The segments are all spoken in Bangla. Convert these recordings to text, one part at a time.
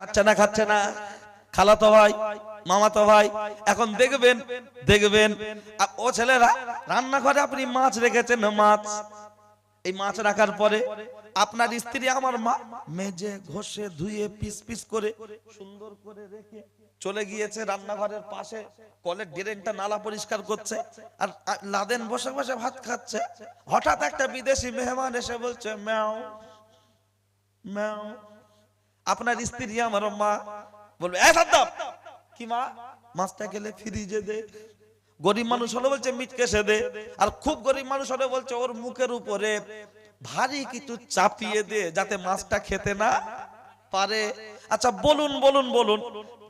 খাচ্ছে না খাচ্ছে না খালাতো ভাই মামাতো ভাই, এখন দেখবেন দেখবেন ও ছেলেরা রান্নাঘরে আপনি মাছ রেখেছেন, মাছ। এই মাছ রাখার পরে আপনার স্ত্রী আমার মা মেজে, ঘষে, ধুয়ে, পিস পিস করে সুন্দর করে রেখে চলে গিয়েছে রান্নাঘরের পাশে। কলের ড্রেনটা নালা পরিষ্কার করছে আর লাদেন বসে বসে ভাত খাচ্ছে। হঠাৎ একটা বিদেশি মেহমান এসে বলছে, ম্যাও ম্যাও আপনার স্ত্রী আমার মা বলবে কি মা? মাছটা গেলে ফ্রিজে দে। গরিব মানুষ হলে বলছে, মিট কেসে দে। আর খুব গরিব মানুষ হলে বলছে, ওর মুখের উপরে ভারী কিছু চাপিয়ে দে যাতে মাছটা খেতে না পারে। আচ্ছা বলুন বলুন বলুন,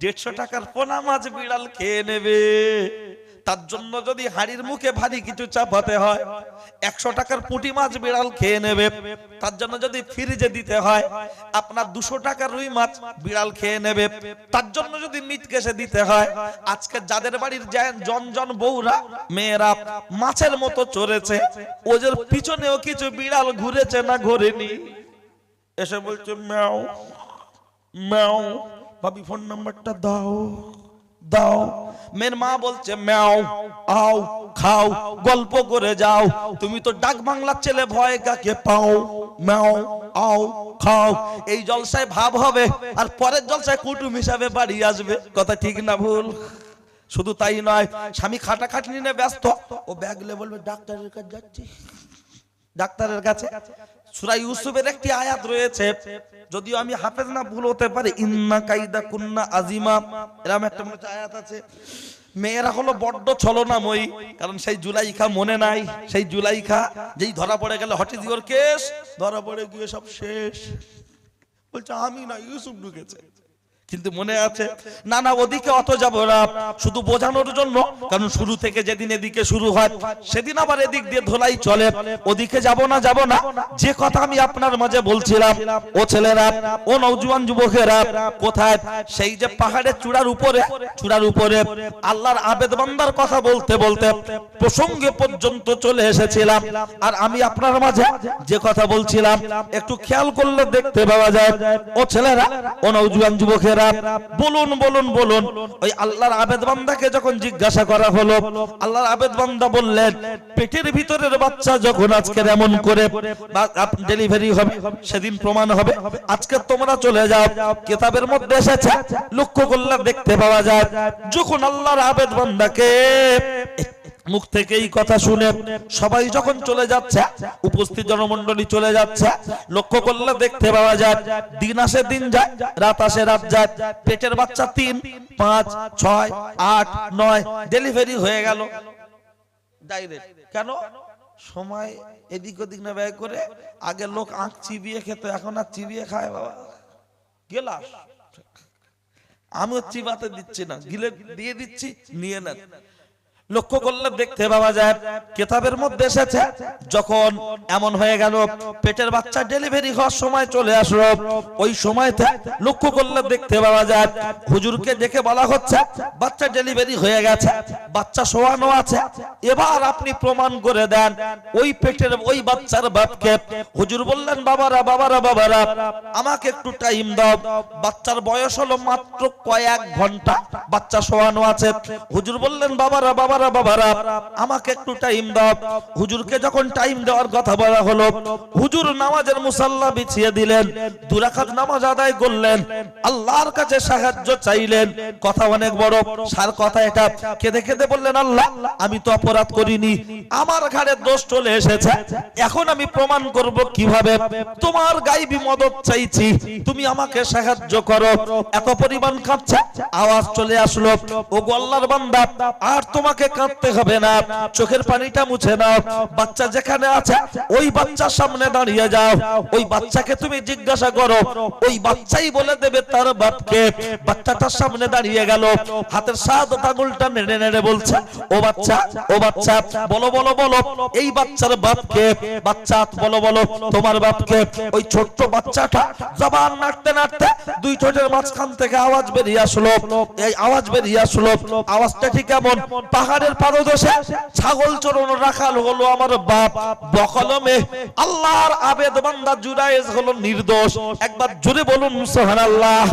দেড়শো টাকার পোনা মাছ বিড়াল খেয়ে নেবে। তার জন্য যদি হাড়ির মুখে ভারী কিছু চাপাতে হয়, একশো টাকার পুঁটি মাছ বিড়াল খেয়ে নেবে। তার জন্য যদি ফ্রিজে দিতে হয়, আপনার দুশো টাকার রুই মাছ বিড়াল খেয়ে নেবে। তার জন্য যদি মিট কেসে দিতে হয়, আজকে যাদের বাড়ির জন জন বউরা, মেয়েরা মাছের মতো চড়েছে ওদের পিছনেও কিছু বিড়াল ঘুরেছে না ঘোরেনি। এসে বলছে, ম্যাও ম্যাও, ভাবি ফোন নাম্বারটা দাও। দাও। মেয়ের মা বলছে, ম্যাও আও খাও, গল্প করে যাও। তুমি তো ডাক বাংলার ছেলে, ভয় কাকে পাও? ম্যাও, আও, খাও। এই জলসায় ভাব হবে, আর পরের জলসায় কুটুম হিসাবে বাড়ি আসবে। কথা ঠিক না ভুল? শুধু তাই নয়, স্বামী খাটা খাটনি নিয়ে ব্যস্ত। ও ব্যাগলে বলবে, ডাক্তারের কাছে যাচ্ছি। ডাক্তারের কাছে? সূরা ইউসুফের একটি আয়াত রয়েছে, যদিও আমি হাফেজ না, ভুল হতে পারি। ইন্না কাইদা কুন্না আজিমা, এরকম একটা মনে আয়াত আছে। মেয়েরা হলো বড্ড ছলনাময়ী, কারণ সেই জুলাইখা মনে নাই, সেই জুলাইখা যেই ধরা পড়ে গেল হট দিওর কেস, ধরা পড়ে গিয়ে সব শেষ। বলছে, আমি না, ইউসুফ ঢুকেছে। কিন্তু মনে আছে না না ওদিকে অত যাব না, শুধু বোঝানোর জন্য, কারণ শুরু থেকে যেদিন এদিকে শুরু হয়, সেদিন আবার এদিক দিয়ে ধোলাই চলে। ওদিকে যাব না যাব না, যে কথা আমি আপনার মাঝে বলছিলাম, ও ছেলেরা, ও নওজোয়ান যুবকেরা, কোথায়? সেই যে পাহাড়ের চূড়ার উপরে চূড়ার উপরে আল্লাহর আবেদ বান্দার কথা বলতে বলতে প্রসঙ্গে পর্যন্ত চলে এসেছিলাম। আর আমি আপনার মাঝে যে কথা বলছিলাম, একটু খেয়াল করলে দেখতে পাওয়া যায়, ও ছেলেরা, ও নওজোয়ান যুবকেরা বলুন বলুন বলুন। ওই আল্লাহর আবেদ বান্দাকে যখন জিজ্ঞাসা করা হলো, আল্লাহর আবেদ বান্দা বললেন, পেটের ভিতরের বাচ্চা যখন আজকে এমন করে ডেলিভারি হবে, সেদিন প্রমাণ হবে। আজকে তোমরা চলে যাও, কিতাবের মধ্যে এসেছে, লক্ষ্য করলে দেখতে পাওয়া যায়, যখন আল্লাহর আবেদ বান্দাকে মুখ থেকে এই কথা শুনে সবাই যখন চলে যাচ্ছে, উপস্থিত জনমন্ডলী চলে যাচ্ছে, লক্ষ্য করলে দেখতে পাওয়া যায়, দিন আসে দিন যায়, রাত আসে রাত যায়, পেটের বাচ্চা তিন, পাঁচ, ছয়, আট, নয় ডেলিভারি হয়ে গেল। কেন? সময় এদিক ওদিক না ব্যয় করে আগে লোক আঁক চিবিয়ে খেত, এখন আর চিবিয়ে খায় বাবা। গেলাস। আমিও চিবাতে দিচ্ছি না, গিলে দিয়ে দিচ্ছি, নিয়ে নেন। লক্ষ্য করলে দেখতে পাওয়া যায়, কেতাবের মধ্যে এসেছে, যখন এমন হয়ে গেল, পেটের বাচ্চা ডেলিভারি হওয়ার সময় চলে আসলো। ওই সময়তে লক্ষ্য করলে দেখতে পাওয়া যায়, হুজুরকে দেখে বলা হচ্ছে, বাচ্চা ডেলিভারি হয়ে গেছে, বাচ্চা শোয়ানো আছে, এবার আপনি প্রমাণ করে দেন, ওই পেটের ওই বাচ্চার বাপকে। হুজুর বললেন, বাবারা বাবারা বাবারা, আমাকে একটু টাইম দাও, বাচ্চার বয়স হলো মাত্র কয়েক ঘণ্টা, বাচ্চা শোয়ানো আছে। হুজুর বললেন, বাবারা বাবারা বাবারা আমাকে একটু টাইম দাও। হুজুরকে যখন টাইম দেওয়ার কথা বলা হলো, হুজুর নামাজের মুসাল্লা বিছিয়ে দিলেন দুরাকাত নামাজ আদায় করলেন, আল্লাহর কাছে সাহায্য চাইলেন। কথা অনেক বড়, সার কথা এটা। কেঁদে কেঁদে বললেন, আল্লাহ, আমি তো অপরাধ করিনি, আমার ঘাড়ে দোষ চলে এসেছে। এখন আমি প্রমাণ করব কীভাবে। তোমার গাইবি মদত চাইছি, তুমি আমাকে সাহায্য করো। এত পরিমাণ কাঁদছে, আওয়াজ চলে আসলো। ও গল্লার বান্দা, আর তোমাকে কাঁদতে হবে না, চোখের পানিটা মুছে নাও। বাচ্চা যেখানে আছে, ওই বাচ্চার সামনে দাঁড়িয়ে যাও। ওই বাচ্চাকে তুমি জিজ্ঞাসা করো, ওই বাচ্চাই বলে দেবে তার বাপকে। বাচ্চাটার সামনে দাঁড়িয়ে গেল, হাতের সাদ আঙুলটা নেড়ে নেড়ে বলছে, ও বাচ্চা ও বাচ্চা, বলো বলো বলো, এই বাচ্চার বাপকে, বাচ্চা, বলো বলো, তোমার বাপকে। ওই ছোট্ট বাচ্চাটা জবান নাড়তে নাড়তে দুই ঠোঁটের মাঝখান থেকে আওয়াজ বেরিয়ে আসলো। এই আওয়াজ বেরিয়ে আসলো। আওয়াজটা ঠিক এমন পাহাড় পাহাড়ের পাদদেশে ছাগল চরণ রাখাল হলো আমার বাপ। বকলমে আল্লাহর আবেদ বান্দা জুরাইজ হলো নির্দোষ। একবার জোরে বলুন, সুবহানাল্লাহ।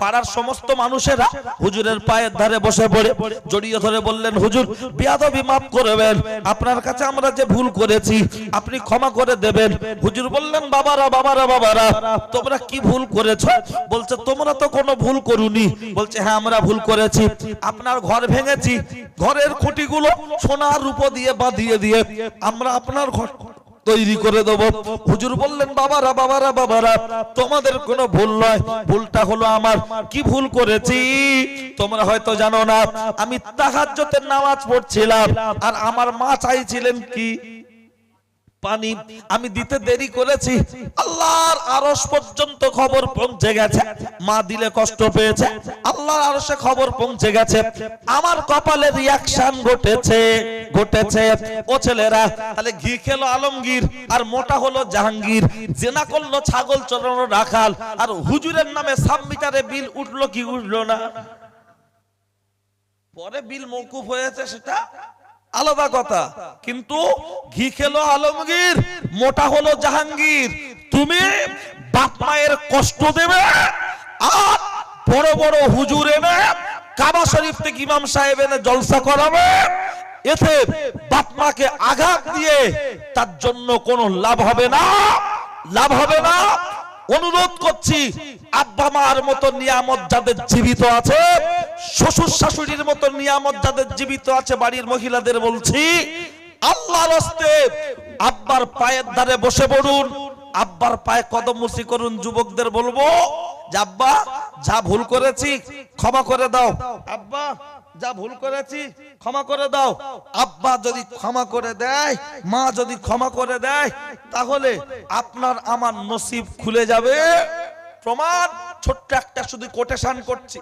পাড়ার সমস্ত মানুষেরা হুজুরের পায়ের ধারে বসে পড়ে। জড়িয়ে ধরে বললেন, হুজুর, বিয়াদবি মাফ করবেন। আপনার কাছে আমরা যে ভুল করেছি, আপনি ক্ষমা করে দেবেন। হুজুর বললেন, বাবারা বাবারা বাবারা, তোমরা কি ভুল করেছ? বলছে, তোমরা তো কোনো ভুল করুনি। বলছে হ্যাঁ আমরা ভুল করেছি। আপনার ঘর ভেঙেছি। ঘরের খুঁটিগুলো সোনার রূপ দিয়ে বাঁধিয়ে দিয়ে আমরা আপনার ঘর তৈরি করে দেব। হুজুর বললেন, বাবারা বাবারা বাবারা, তোমাদের কোনো ভুল নয়। ভুলটা হলো আমার। কি ভুল করেছি? তোমরা হয়তো জানো না, আমি তাহাজ্জুদের নামাজ পড়ছিলাম। আর আমার মা চাইছিলেন কি? পানি আমি দিতে দেরি করেছি। আল্লাহর আরশ পর্যন্ত খবর পৌঁছে গেছে। মা দিলে কষ্ট পেয়েছে। আল্লাহর আরশে খবর পৌঁছে গেছে। আমার কপালে রিয়াকশন ঘটেছে ঘটেছে। ও ছেলেরা, তাহলে ঘি খেলো আলমগীর, আর মোটা হলো জাহাঙ্গীর। জেনা করল ছাগল চড়ানো রাখাল, আর হুজুরের নামে সাব মিটারে বিল উঠল কি উঠল না? পরে বিল মৌকুফ হয়েছে সেটা? আলাদা কথা। কিন্তু ঘি খেলো আলমগীর, মোটা হলো জাহাঙ্গীর। তুমি বাপ মায়ের কষ্ট দেবে আর বড় বড় হুজুর এনে কাবা শরীফ থেকে ইমাম সাহেব এনে জলসা করাবে। এতে বাপ মাকে আঘাত দিয়ে তার জন্য কোনো লাভ হবে না, লাভ হবে না। অনুরোধ করছি, আব্বা মার মতো নিয়ামত যাদের জীবিত আছে, শ্বশুর শাশুড়ির মতো নিয়ামত যাদের জীবিত আছে বাড়ির মহিলাদের বলছি, আল্লাহর হস্তে আব্বার পায়ের ধারে বসে পড়ুন, আব্বার পায়ে কদম মুসি করুন, যুবকদের বলব আব্বা, যা ভুল করেছি ক্ষমা করে দাও। আব্বা যা ভুল করেছি ক্ষমা করে দাও। আব্বা যদি ক্ষমা করে দেয় মা যদি ক্ষমা করে দেয় তাহলে আপনার আমার নসিব খুলে যাবে। প্রমাণ ছোট্ট একটা শুধু কোটেশন করছি।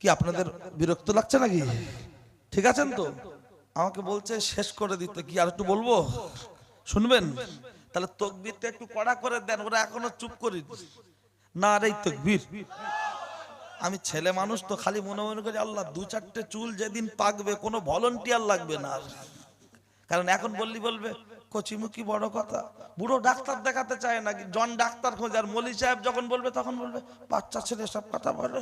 কি আপনাদের বিরক্ত লাগছে নাকি? ঠিক আছেন তো? আমাকে বলছে, শেষ করে দিতে। কি আর একটু বলব? শুনবেন? তাহলে তকবিরটা একটু কড়া করে দেন, ওরা এখনও চুপ করি না। আর এই তকবির। আমি ছেলে মানুষ তো, খালি মনে মনে করি আল্লাহ দু চারটে চুল যেদিন পাকবে, কোনো ভলেন্টিয়ার লাগবে না। কারণ এখন বললি বলবে, কচিমুখি বড় কথা। বুড়ো ডাক্তার দেখাতে চায় না জন ডাক্তার খোঁজে, আর মলি সাহেব যখন বলবে, তখন বলবে, বাচ্চা ছেলে সব কথা বলে।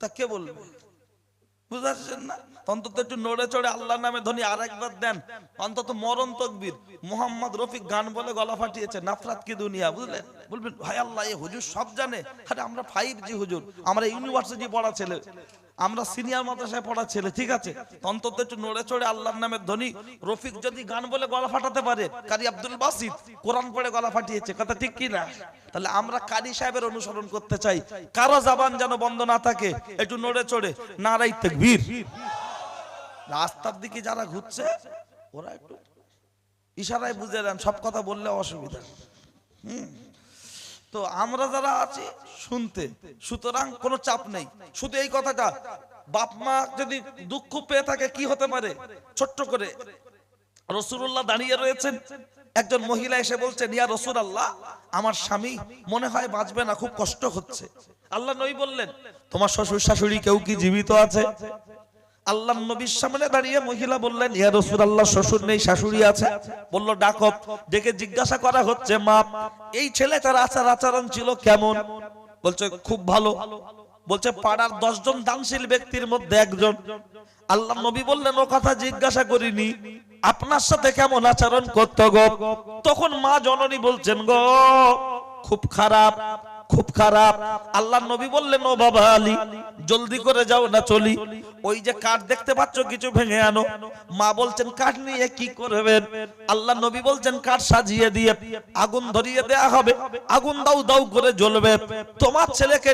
তা কে বলবে? না? অন্তত একটু নড়ে চড়ে নামে দেন। অন্তত মরণ মোহাম্মদ রফিক গান বলে গলা ফাটিয়েছে, নাফরাত কি দুনিয়া বলবেন আল্লাহ, এ হুজুর সব জানে। আমরা ফাইভ জি হুজুর, আমরা ইউনিভার্সিটি পড়া ছেলে। আমরা সিনিয়র মাদ্রাসায় পড়া ছেলে, ঠিক আছে? অন্তত একটু নড়ে চড়ে আল্লাহর নামের ধনী রফিক যদি গান বলে গলা ফাটাতে পারে, কারি আব্দুল বাসিদ কোরআন পড়ে গলা ফাটিয়েছে, কথা ঠিক কি না? তাহলে আমরা কারি সাহেবের অনুসরণ করতে চাই, কারও জবান যেন বন্ধ না থাকে, একটু নড়ে চড়ে নারাই তাকবীর। রাস্তার দিকে যারা ঘুরছে, ওরা একটু ইশারায় বুঝে দেন সব কথা বললে অসুবিধা। হুম। তো আমরা যারা আছি, শুনতে। সুতরাং কোনো চাপ নেই। শুধু এই কথাটা, বাপ মা যদি দুঃখ পেয়ে থাকে, কি হতে পারে? ছোট্ট করে। রসুল্লাহ দাঁড়িয়ে রয়েছেন। একজন মহিলা এসে বলছেন, ইয়া রসুল আল্লাহ আমার স্বামী মনে হয় বাঁচবে না, খুব কষ্ট হচ্ছে। আল্লাহ নই বললেন, তোমার শ্বশুর শাশুড়ি কেউ কি জীবিত আছে? আল্লাহ নবীর সামনে দাঁড়িয়ে মহিলা বললেন, ইয়া রসুল আল্লাহ শ্বশুর নেই, শাশুড়ি আছে? বলল, ডাকব। ডেকে জিজ্ঞাসা করা হচ্ছে মা এই ছেলে তার আচার আচরণ ছিল কেমন? বলছে, খুব ভালো। বলছে, পাড়ার দশজন দানশীল ব্যক্তির মধ্যে একজন। আল্লাহ নবী বললেন, ও কথা জিজ্ঞাসা করিনি। আপনার সাথে কেমন আচরণ করতো গো? তখন মা জননী বলছেন, গো, খুব খারাপ। খুব খারাপ। আল্লাহ নবী বললেন, ও বাবা আলী, জলদি করে যাও না, চলি। ওই যে কাঠ দেখতে পাচ্ছ, কিছু ভেঙে আনো। মা বলছেন, কাঠ নিয়ে কি করবেন? আল্লাহ নবী বলছেন, কাঠ সাজিয়ে দিয়ে আগুন ধরিয়ে দেয়া হবে। আগুন দাউ দাউ করে জ্বলবে। তোমার ছেলেকে